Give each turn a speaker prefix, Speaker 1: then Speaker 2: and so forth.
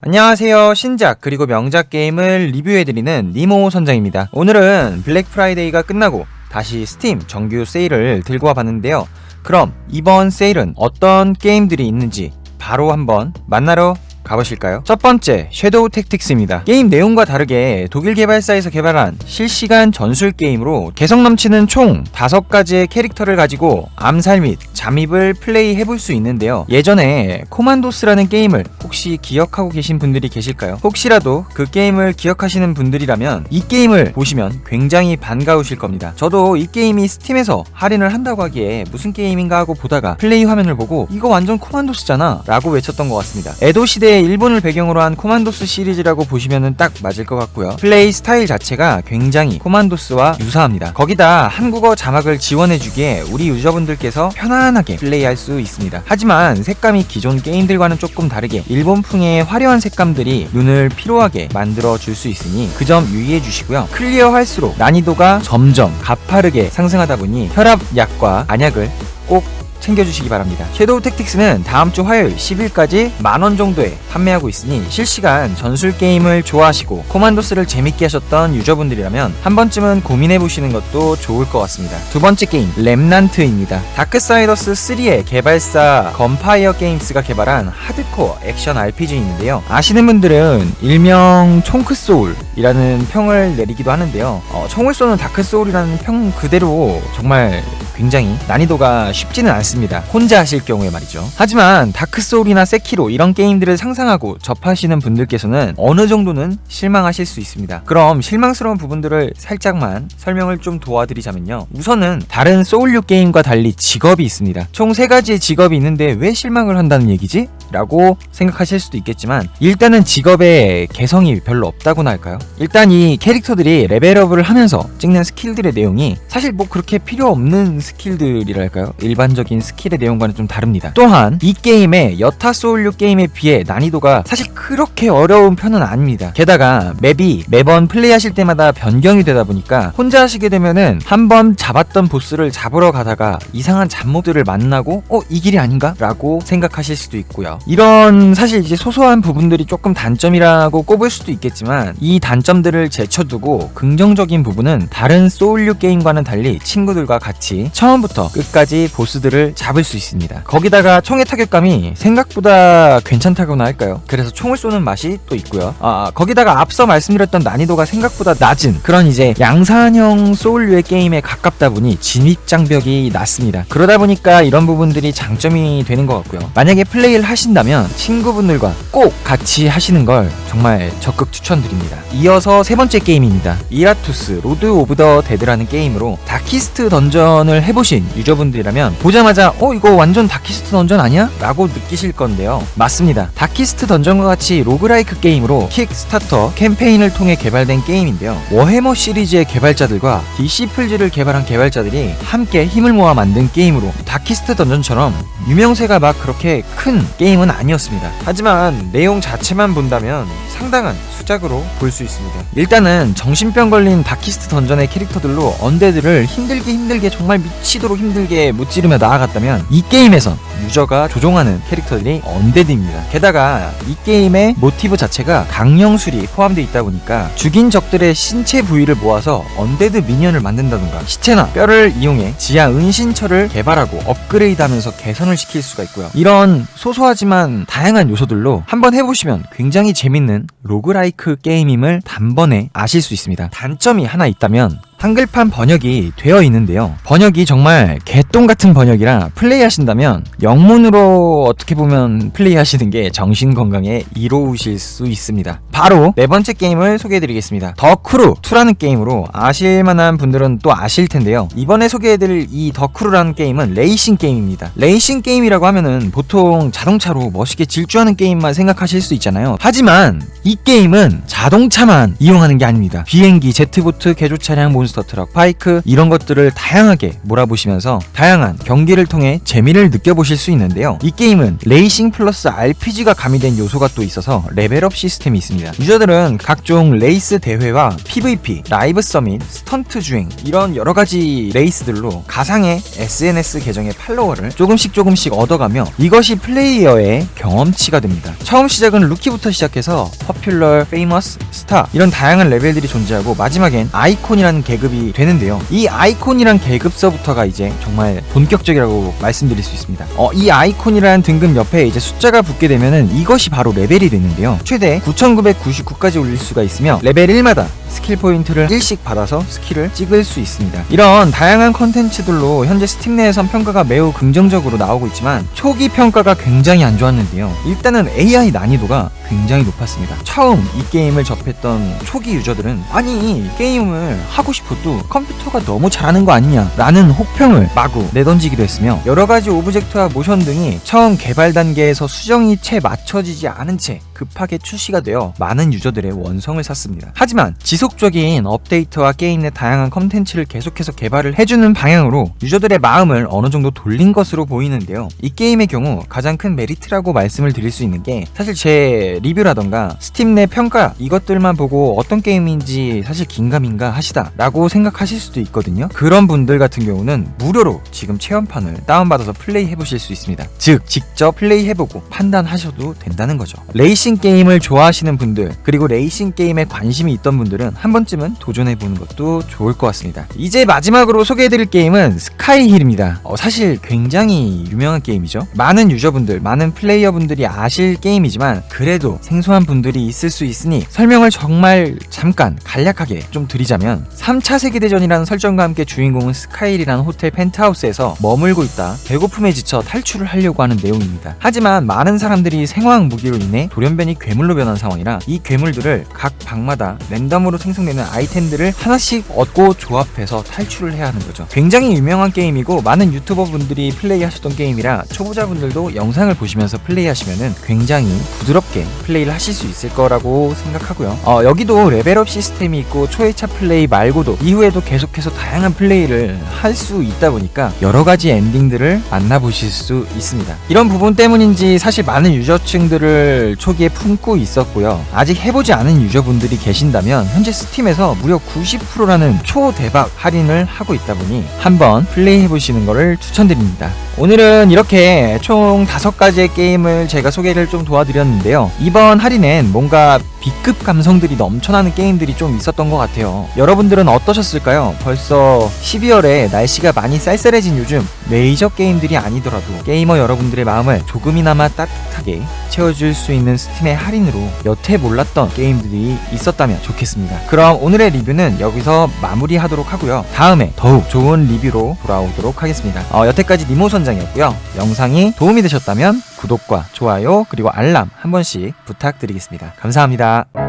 Speaker 1: 안녕하세요. 신작 그리고 명작 게임을 리뷰해드리는 니모 선장입니다. 오늘은 블랙 프라이데이가 끝나고 다시 스팀 정규 세일을 들고 와봤는데요. 그럼 이번 세일은 어떤 게임들이 있는지 바로 한번 만나러 가보실까요? 첫 번째, 섀도우 택틱스입니다. 게임 내용과 다르게 독일 개발사에서 개발한 실시간 전술 게임으로 개성 넘치는 총 5가지의 캐릭터를 가지고 암살 및 잠입을 플레이해볼 수 있는데요. 예전에 코만도스라는 게임을 혹시 기억하고 계신 분들이 계실까요? 혹시라도 그 게임을 기억하시는 분들이라면 이 게임을 보시면 굉장히 반가우실 겁니다. 저도 이 게임이 스팀에서 할인을 한다고 하기에 무슨 게임인가 하고 보다가 플레이 화면을 보고 이거 완전 코만도스잖아 라고 외쳤던 것 같습니다. 에도 시대의 일본을 배경으로 한 코만도스 시리즈라고 보시면 딱 맞을 것 같고요. 플레이 스타일 자체가 굉장히 코만도스와 유사합니다. 거기다 한국어 자막을 지원해주기에 우리 유저분들께서 편안하게 플레이할 수 있습니다. 하지만 색감이 기존 게임들과는 조금 다르게 일본풍의 화려한 색감들이 눈을 피로하게 만들어 줄 수 있으니 그 점 유의해 주시고요. 클리어할수록 난이도가 점점 가파르게 상승하다 보니 혈압 약과 안약을 꼭 챙겨주시기 바랍니다. 섀도우 택틱스는 다음 주 화요일 10일까지 만원 정도에 판매하고 있으니 실시간 전술 게임을 좋아하시고 코만도스를 재밌게 하셨던 유저분들이라면 한 번쯤은 고민해보시는 것도 좋을 것 같습니다. 두 번째 게임, 렘난트입니다. 다크사이더스 3의 개발사 건파이어 게임스가 개발한 하드코어 액션 RPG인데요. 아시는 분들은 일명 총크소울이라는 평을 내리기도 하는데요. 어, 총을 쏘는 다크소울이라는 평 그대로 정말 굉장히 난이도가 쉽지는 않습니다. 혼자 하실 경우에 말이죠. 하지만 다크소울이나 세키로 이런 게임들을 상상하고 접하시는 분들께서는 어느 정도는 실망하실 수 있습니다. 그럼 실망스러운 부분들을 살짝만 설명을 좀 도와드리자면요. 우선은 다른 소울류 게임과 달리 직업이 있습니다. 총세 가지의 직업이 있는데 왜 실망을 한다는 얘기지? 라고 생각하실 수도 있겠지만 일단은 직업에 개성이 별로 없다고나 할까요? 일단 이 캐릭터들이 레벨업을 하면서 찍는 스킬들의 내용이 사실 뭐 그렇게 필요 없는 스킬들이랄까요? 일반적인 스킬의 내용과는 좀 다릅니다. 또한 이 게임의 여타 소울류 게임에 비해 난이도가 사실 그렇게 어려운 편은 아닙니다. 게다가 맵이 매번 플레이하실 때마다 변경이 되다 보니까 혼자 하시게 되면은 한 번 잡았던 보스를 잡으러 가다가 이상한 잡모들을 만나고 어 이 길이 아닌가? 라고 생각하실 수도 있고요. 이런 사실 이제 소소한 부분들이 조금 단점이라고 꼽을 수도 있겠지만 이 단점들을 제쳐두고 긍정적인 부분은 다른 소울류 게임과는 달리 친구들과 같이 처음부터 끝까지 보스들을 잡을 수 있습니다. 거기다가 총의 타격감이 생각보다 괜찮다고나 할까요? 그래서 총을 쏘는 맛이 또 있고요. 아, 거기다가 앞서 말씀드렸던 난이도가 생각보다 낮은 그런 이제 양산형 소울류의 게임에 가깝다 보니 진입 장벽이 낮습니다. 그러다 보니까 이런 부분들이 장점이 되는 것 같고요. 만약에 플레이를 하신 다면 친구분들과 꼭 같이 하시는 걸 정말 적극 추천드립니다. 이어서 세 번째 게임입니다. 이라투스 로드 오브 더 데드라는 게임으로 다키스트 던전을 해보신 유저분들이라면 보자마자 어 이거 완전 다키스트 던전 아니야? 라고 느끼실 건데요. 맞습니다. 다키스트 던전과 같이 로그라이크 게임으로 킥스타터 캠페인을 통해 개발된 게임인데요. 워해머 시리즈의 개발자들과 풀즈를 개발한 개발자들이 함께 힘을 모아 만든 게임으로 다키스트 던전처럼 유명세가 막 그렇게 큰 게임 은 아니었습니다. 하지만 내용 자체만 본다면 상당한 수작으로 볼 수 있습니다. 일단은 정신병 걸린 다키스트 던전의 캐릭터들로 언데드를 힘들게 힘들게 정말 미치도록 힘들게 무찌르며 나아갔다면 이 게임에선 유저가 조종하는 캐릭터들이 언데드입니다. 게다가 이 게임의 모티브 자체가 강령술이 포함되어 있다 보니까 죽인 적들의 신체 부위를 모아서 언데드 미니언을 만든다던가 시체나 뼈를 이용해 지하 은신처를 개발하고 업그레이드하면서 개선을 시킬 수가 있고요. 이런 소소 하지만 다양한 요소들로 한번 해보시면 굉장히 재밌는 로그라이크 게임임을 단번에 아실 수 있습니다. 단점이 하나 있다면 한글판 번역이 되어 있는데요. 번역이 정말 개똥 같은 번역이라 플레이하신다면 영문으로 어떻게 보면 플레이하시는 게 정신 건강에 이로우실 수 있습니다. 바로 네 번째 게임을 소개해드리겠습니다. 더 크루 2라는 게임으로 아실만한 분들은 또 아실 텐데요. 이번에 소개해드릴 이 더 크루라는 게임은 레이싱 게임입니다. 레이싱 게임이라고 하면은 보통 자동차로 멋있게 질주하는 게임만 생각하실 수 있잖아요. 하지만 이 게임은 자동차만 이용하는 게 아닙니다. 비행기, 제트보트, 개조 차량, 몬 몬스터 트럭, 바이크 이런 것들을 다양하게 몰아보시면서 다양한 경기를 통해 재미를 느껴보실 수 있는데요. 이 게임은 레이싱 플러스 RPG가 가미된 요소가 또 있어서 레벨업 시스템이 있습니다. 유저들은 각종 레이스 대회와 PVP, 라이브 서밋, 스턴트 주행 이런 여러 가지 레이스들로 가상의 SNS 계정의 팔로워를 조금씩 조금씩 얻어가며 이것이 플레이어의 경험치가 됩니다. 처음 시작은 루키부터 시작해서 퍼퓰러, 페이머스, 스타 이런 다양한 레벨들이 존재하고 마지막엔 아이콘이라는 계급이 되는데요. 이 아이콘이란 계급서부터가 이제 정말 본격적이라고 말씀드릴 수 있습니다. 어, 이 아이콘이라는 등급 옆에 이제 숫자가 붙게 되면은 이것이 바로 레벨이 되는데요. 최대 9,999까지 올릴 수가 있으며 레벨 1마다 스킬 포인트를 1씩 받아서 스킬을 찍을 수 있습니다. 이런 다양한 컨텐츠들로 현재 스팀 내에선 평가가 매우 긍정적으로 나오고 있지만 초기 평가가 굉장히 안 좋았는데요. 일단은 AI 난이도가 굉장히 높았습니다. 처음 이 게임을 접했던 초기 유저들은 아니 게임을 하고 싶어도 컴퓨터가 너무 잘하는 거 아니냐 라는 혹평을 마구 내던지기도 했으며 여러 가지 오브젝트와 모션 등이 처음 개발 단계에서 수정이 채 맞춰지지 않은 채 급하게 출시가 되어 많은 유저들의 원성을 샀습니다. 하지만 지속적인 업데이트와 게임 내 다양한 컨텐츠를 계속해서 개발을 해주는 방향으로 유저들의 마음을 어느 정도 돌린 것으로 보이는데요. 이 게임의 경우 가장 큰 메리트라고 말씀을 드릴 수 있는 게 사실 제 리뷰라던가 스팀 내 평가 이것들만 보고 어떤 게임인지 사실 긴가민가 하시다 라고 생각하실 수도 있거든요. 그런 분들 같은 경우는 무료로 지금 체험판을 다운받아서 플레이 해보실 수 있습니다. 즉 직접 플레이 해보고 판단하셔도 된다는 거죠. 레이싱 게임을 좋아하시는 분들 그리고 레이싱 게임에 관심이 있던 분들은 한 번쯤은 도전해 보는 것도 좋을 것 같습니다. 이제 마지막으로 소개해드릴 게임은 스카이힐입니다. 어, 사실 굉장히 유명한 게임이죠. 많은 유저분들, 많은 플레이어분들이 아실 게임이지만 그래도 생소한 분들이 있을 수 있으니 설명을 정말 잠깐 간략하게 좀 드리자면 3차 세계대전이라는 설정과 함께 주인공은 스카이힐이라는 호텔 펜트하우스에서 머물고 있다 배고픔에 지쳐 탈출을 하려고 하는 내용입니다. 하지만 많은 사람들이 생화학 무기로 인해 돌연변 이 괴물로 변한 상황이라 이 괴물들을 각 방마다 랜덤으로 생성되는 아이템들을 하나씩 얻고 조합해서 탈출을 해야 하는 거죠. 굉장히 유명한 게임이고 많은 유튜버 분들이 플레이하셨던 게임이라 초보자분들도 영상을 보시면서 플레이하시면은 굉장히 부드럽게 플레이를 하실 수 있을 거라고 생각하고요. 어, 여기도 레벨업 시스템이 있고 초회차 플레이 말고도 이후에도 계속해서 다양한 플레이를 할 수 있다 보니까 여러 가지 엔딩들을 만나보실 수 있습니다. 이런 부분 때문인지 사실 많은 유저층들을 초기에 품고 있었고요. 아직 해보지 않은 유저분들이 계신다면 현재 스팀에서 무려 90%라는 초대박 할인을 하고 있다 보니 한번 플레이 해보시는 것을 추천드립니다. 오늘은 이렇게 총 다섯 가지의 게임을 제가 소개를 좀 도와드렸는데요. 이번 할인엔 뭔가 B급 감성들이 넘쳐나는 게임들이 좀 있었던 것 같아요. 여러분들은 어떠셨을까요? 벌써 12월에 날씨가 많이 쌀쌀해진 요즘 메이저 게임들이 아니더라도 게이머 여러분들의 마음을 조금이나마 따뜻하게 채워줄 수 있는 스팀의 할인으로 여태 몰랐던 게임들이 있었다면 좋겠습니다. 그럼 오늘의 리뷰는 여기서 마무리하도록 하고요. 다음에 더욱 좋은 리뷰로 돌아오도록 하겠습니다. 어, 여태까지 니모 선장이었고요. 영상이 도움이 되셨다면 구독과 좋아요 그리고 알람 한 번씩 부탁드리겠습니다. 감사합니다.